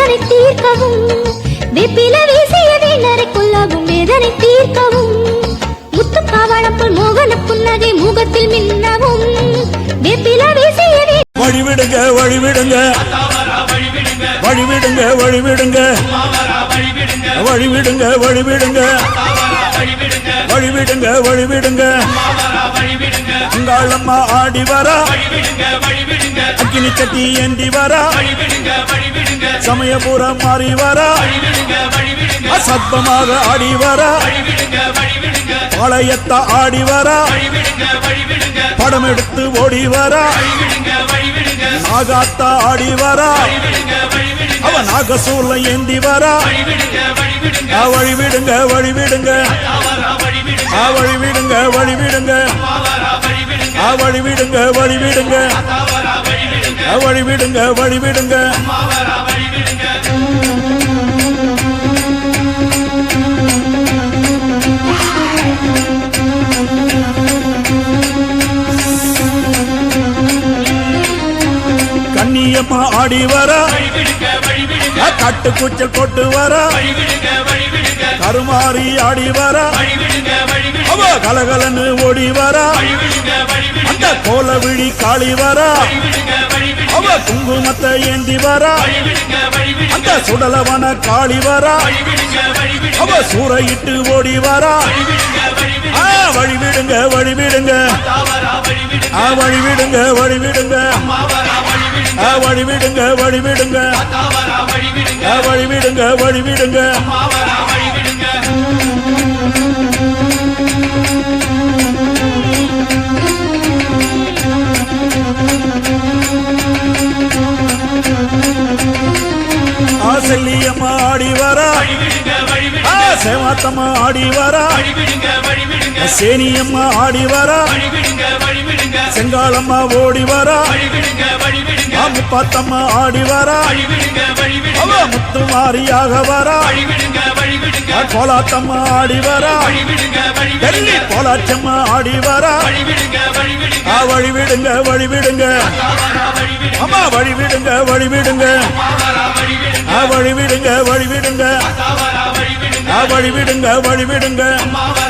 வேதனை தீர்க்கவும்? வெப்பில வீசிய வீணரை வேதனை தீர்க்கவும்? முத்துப்பவளம்புல் மோகன புன்னகை முகத்தில் மின்னவும். வெப்பில வீசிய வழிவிடுங்க வழிவிடுங்க. வழிவிடுங்க வழிவிடுங்க. வழிவிடுங்க வழிவிடுங்க. வழிவிடுங்க வழிவிடுங்க. உங்கள் அம்மா ஆடி வரா. அக்கினி சட்டி ஏந்தி வரா சமயபுரம் மாறி வரா அசத்தமாக ஆடி வரா பாளையத்த ஆடி வரா படம் எடுத்து ஓடி வரா நாகாத்தா ஆடி வரா அவ நாகசூர்ல ஏந்தி வரா ஆ, வழி விடுங்க வழி விடுங்க ஆ, வழிவிடுங்க வழிவிடுங்க. கண்ணியம்மா ஆடி வர கட்டுக்குச்சல் போட்டு வர கருமாறி ஆடி வர அவ கலகலன்னு ஓடி வர அந்த கோல விழி காளி வரா. அவ குங்குமத்தை ஏந்தி வரா. அந்த சுடலவன காளி வரா. அவ சூறையிட்டு ஓடி வரா. ஆ, வழி விடுங்க வழி விடுங்க ஆ, வழி விடுங்க செல்லியம்மா ஆடி வரா. ஆ, சேவாத்தம்மா ஆடி வரா. சேனியம்மா ஆடி வரா. செங்காலம்மா ஓடி வரா. முப்பாத்தம்மா ஆடி வரா. முத்து மாரியாக வரா. கோலாத்தம்மா ஆடி வரா. டெல்லி கோலாச்சம்மா ஆடி வரா. வழிவிடுங்க வழிவிடுங்க. அம்மா வழிவிடுங்க. வழிவிடுங்க வழிவிடுங்க. வழிவிடுங்க. வழிவிடுங்க வழிவிடுங்க.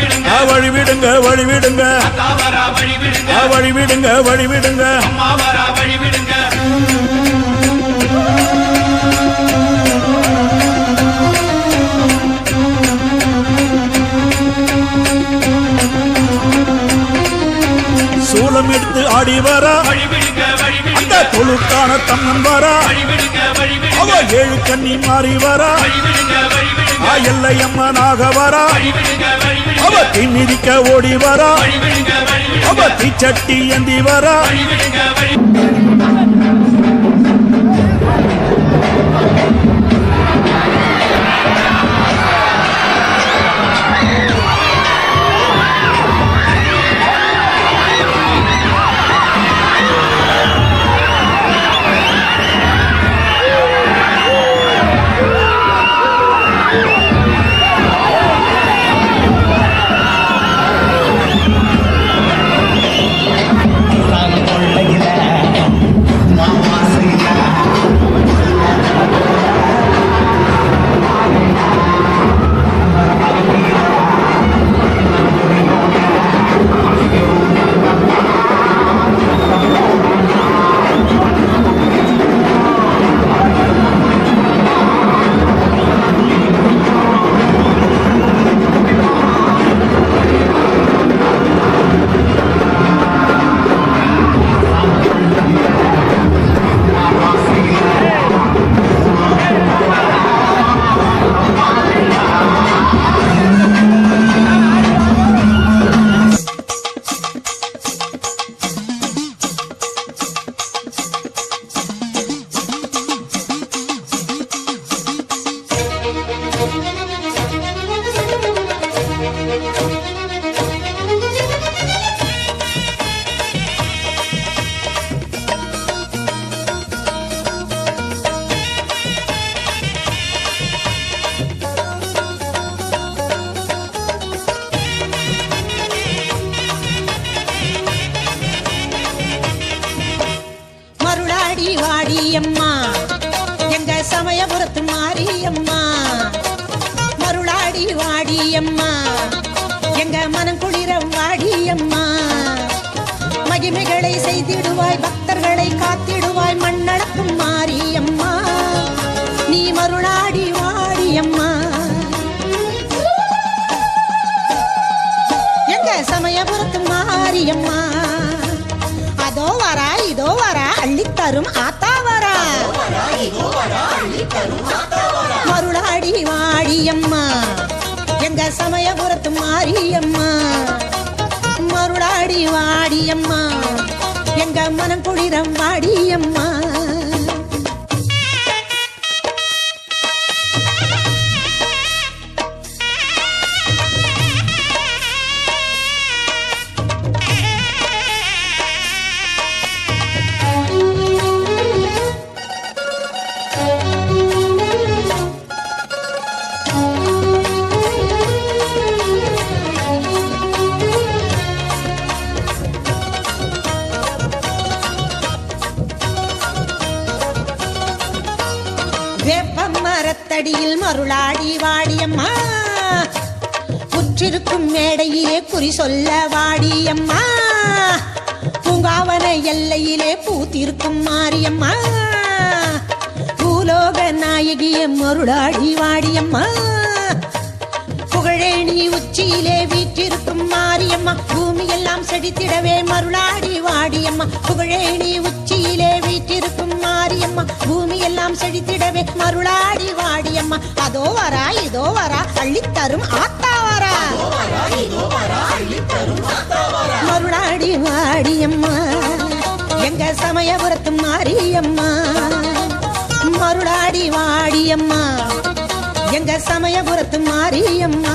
வழிவிடுங்க. வழிவிடுங்க வழிவிடுங்க. வழிவிடுங்க. வழிவிடுங்க சூலம் எடுத்து ஆடி வரா. அந்த தொழுக்கான தம்மன் வரா. அவ ஏழு கண்ணி மாறி வரா. ஆ எல்லையம்மனாக வரா அவ தீமிதிக்க ஓடி வரா அவ தீச்சட்டி ஏந்தி வரா மனம் குளிர வாடியம்மா. மகிமைகளை செய்திடுவாய் பக்தர்களை காத்திடுவாய் மண்ணளக்கும் மாரியம்மா. நீ மருளாடி வாடியம்மா. எங்க சமயபுரத்து மாரியம்மா? அதோ வரா இதோ வரா அள்ளித்தரும் ஆத்தா வரா. மருளாடி வாடியம்மா. எங்க சமயபுரத்து மாரியம்மா. மருளாடி வாடியம்மா. எங்க மனம் குளிரம் வாடியம்மா. மரத்தடியில் மருளாடி வாடியம்மா. புற்றிருக்கும் மேடையிலே குறி சொல்ல வாடியம்மா. பூங்காவன எல்லையிலே பூத்திருக்கும் மாரியம்மா. பூலோக நாயகிய மருளாடி வாடியம்மா. புகழேணி உச்சியிலே வீற்றிருக்கும் மாரியம்மா. பூமியெல்லாம் செடித்திடவே மருளாடி வாடியம்மா. புகழேணி உச்சியிலே வீற்றிருக்கும் மாரியம்மா. பூமியெல்லாம் செடித்திடவே மருளாடி அதோ வரா இதோ வரா அள்ளித்தரும் ஆத்தா வரா. மருளாடி வாடியம்மா எங்க சமயபுரத்து மாரியம்மா. மருளாடி வாடியம்மா எங்க சமயபுரத்து மாரியம்மா.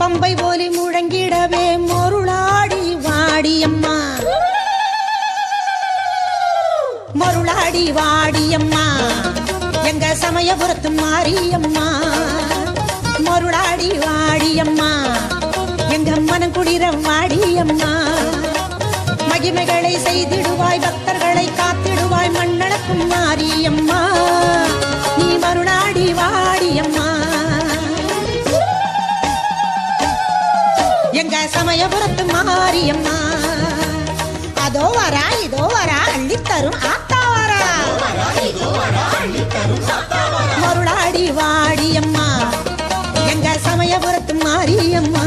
பம்பை ஒலி முழங்கிடவே மொருளாடி வாடியம்மா. மருளாடி வாடியம்மா. எங்க சமயபுரத்து மாரியம்மா. மருளாடி வாடியம்மா. எங்க மனம் குளிர வாடியம்மா. மகிமைகளை செய்திடுவாய் பக்தர்களை காத்திடுவாய் மண்ணளக்கும் மாரியம்மா. நீ மருளாடி வாடியம்மா. எங்க மாரியம்மா. அதோ வரா இதோ வரா அள்ளித்தரும் ஆத்தா வரா மருளாடி வாடியம்மா. எங்க சமயபுரத்து மாரியம்மா.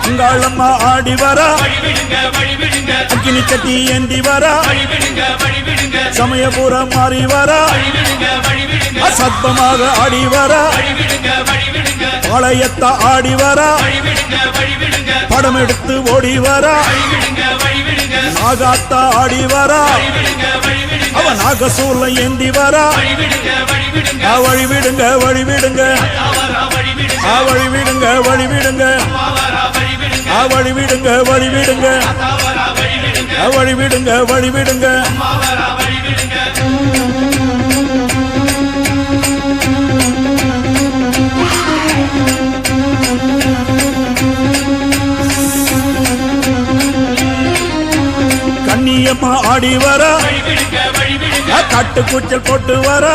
உங்களம்மா ஆடி வரா அக்கினி கட்டி ஏந்தி வரா சமயபுரம் மாறி வரா அசத்தமாக ஆடி வரா பாளையத்த ஆடி வரா படம் எடுத்து ஓடி வரா நாகாத்தா ஆடி வரா அவ நாகசூர்ல ஏந்தி வரா வழி விடுங்க வழி விடுங்க வழி விடுங்க வழி விடுங்க ஆ, வழி விடுங்க வழி விடுங்க வழிவிடுங்க வழிவிடுங்க. கண்ணியம்மா ஆடி வர. கட்டு கூச்சல் போட்டு வரா.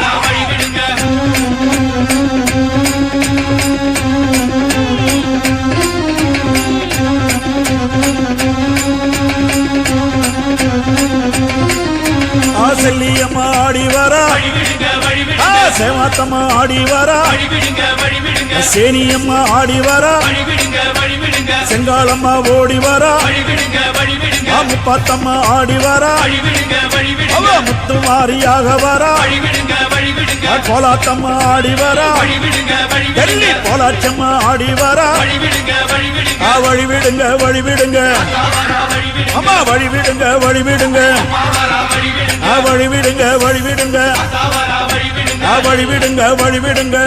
செல்லியம்மா ஆடி வரா. ஆ, சேவாத்தம்மா ஆடி வரா. சேனியம்மா ஆடி வரா. செங்காலம்மா ஓடி வரா. ஆ, முப்பாத்தம்மா ஆடி வரா. முத்துமாரியாக வரா. கோலாத்தம்மா ஆடி வரா. டெல்லி கோலாச்சம்மா ஆடி வரா. ஆ, வழி விடுங்க வழி விடுங்க. அம்மா வழி விடுங்க வழி விடுங்க. ஆ, வழி விடுங்க வழி விடுங்க. ஆ, வழி விடுங்க வழி விடுங்க.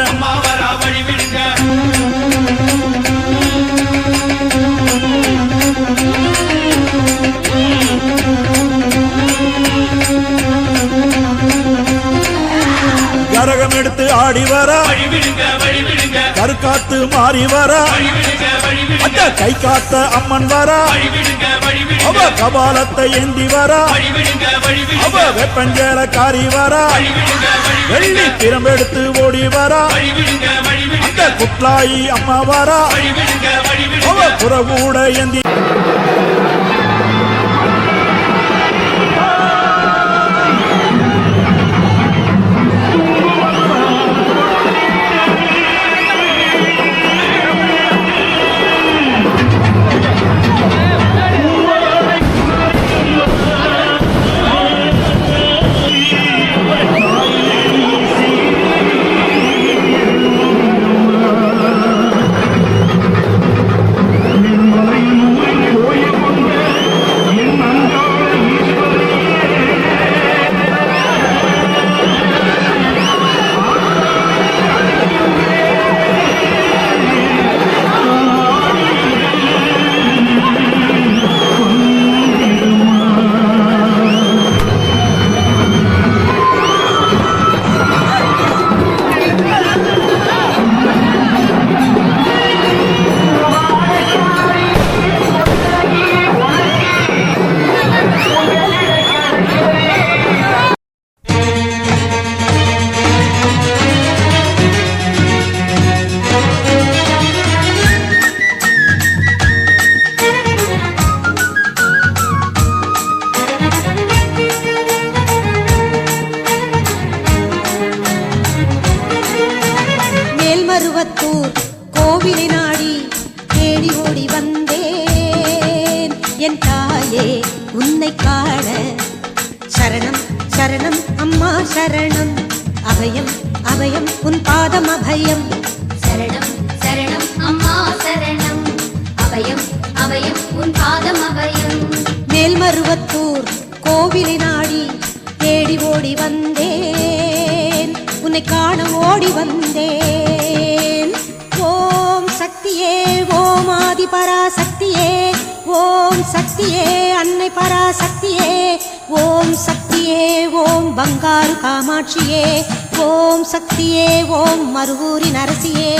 கரகம் எடுத்து ஆடி வர. கருக்காத்து மாறி வர. அந்த கை காத்த அம்மன் வர. அவ கபாலத்தை ஏந்தி வர. அவ வெப்பஞ்சேல காரி வர. வெள்ளி திறம்பெடுத்து ஓடி வர. அந்த குட்லாயி அம்மா வர. அவ புறகூட ஏந்தி மேல்மருவத்தூர் கோவிலை நாடி தேடி ஓடி வந்தேன். உன்னை காண ஓடி வந்தேன். ஓம் சக்தியே ஓம் ஆதி பராசக்தியே ஓம் சக்தியே அன்னை பராசக்தியே ஓம் சக்தியே ஓம் பங்காரு காமாட்சியே ஓம் சக்தியே ஓம் மருகூரின் நரசியே.